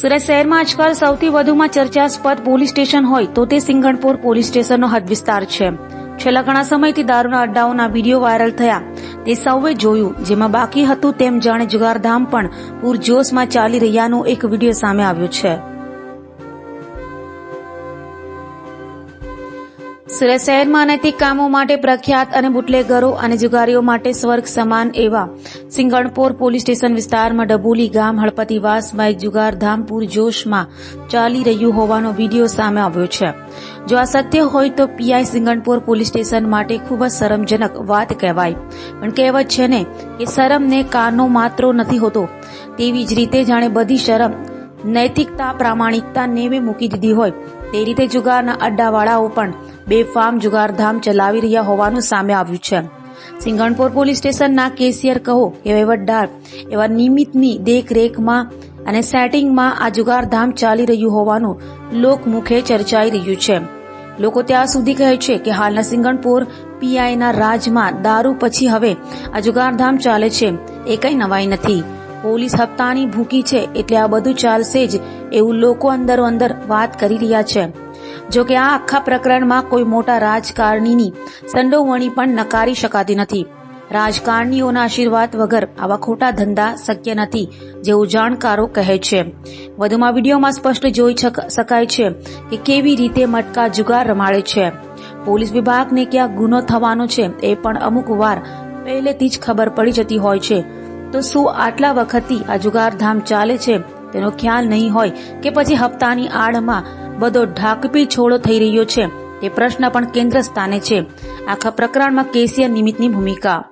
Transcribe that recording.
સુરત શહેરમાં આજકાલ સૌથી વધુમાં ચર્ચાસ્પદ પોલીસ સ્ટેશન હોય તો તે સિંગણપુર પોલીસ સ્ટેશનનો હદ વિસ્તાર છે. છેલ્લા ઘણા સમયથી દારૂના અડ્ડાઓના વીડિયો વાયરલ થયા. તે સૌએ જોયું. જેમાં બાકી હતું તેમ જાણે જુગારધામ પણ પૂરજોશમાં ચાલી રહ્યાનો એક વીડિયો સામે આવ્યો છે. સુરત શહેરમાં અનૈતિક કામો માટે પ્રખ્યાત અને બુટલેગરો અને જુગારીઓ માટે સ્વર્ગ સમાન એવા સિંગણપોર પોલીસ સ્ટેશન વિસ્તારમાં ડબોલી ગામ હળપતિવાસમાં એક જુગારધામ પૂરજોશમાં ચાલી રહ્યું હોવાનો વીડિયો સામે આવ્યો છે. જો આ સત્ય હોય તો પીઆઈ સિંગણપોર પોલીસ સ્ટેશન માટે ખૂબ જ શરમજનક વાત કહેવાય. પણ કહેવત છે ને કે શરમને કાનો માત્રો નથી હોતો. તેવી જ રીતે જાણે બધી શરમ નૈતિકતા, પ્રામાણિકતા નેવે મૂકી દીધી હોય. તે રીતે જુગારના અડ્ડાવાળાઓ પણ બેફામ જુગારધામ ચલાવી રહ્યા હોવાનું સામે આવ્યું છે. સિંગણપોર પોલીસ સ્ટેશનના કેશિયર કહો કે વહીવટદાર એવા નિમિત્તની દેખરેખમાં અને સેટિંગમાં આ જુગારધામ ચાલી રહ્યું હોવાનું લોકમુખે ચર્ચાઈ રહ્યું છે. લોકો ત્યાં સુધી કહે છે કે હાલના સિંગણપુર પીઆઈના રાજમાં દારૂ પછી હવે આ જુગારધામ ચાલે છે. એ કઈ નવાઈ નથી. પોલીસ હપ્તાની ભૂકી છે એટલે આ બધું ચાલશે જ એવું લોકો અંદરો અંદર વાત કરી રહ્યા છે. જો કે આ આખા પ્રકરણમાં કોઈ મોટા રાજકારણીની સંડોવણી પણ નકારી શકાતી નથી. રાજકારણીઓના આશીર્વાદ વગર આવા ખોટા ધંધા શક્ય નથી જેવું જાણકારો કહે છે. વધુમાં વિડીયોમાં સ્પષ્ટ જોઈ શક- શકાય છે કે કેવી રીતે મટકા જુગાર રમાડે છે. પોલીસ વિભાગને ક્યાં ગુનો થવાનો છે એ પણ અમુક વાર પહેલેથી જ ખબર પડી જતી હોય છે. તો શું આટલા વખતથી આ જુગારધામ ચાલે છે? તેનો ખ્યાલ નહીં હોય કે પછી હપ્તાની આડમાં બધો ઢાકપી છોડો થઈ રહ્યો છે. તે પ્રશ્ન પણ કેન્દ્ર સ્થાને છે. આખા પ્રકરણમાં કેસીઆર નિમિત્તની ભૂમિકા.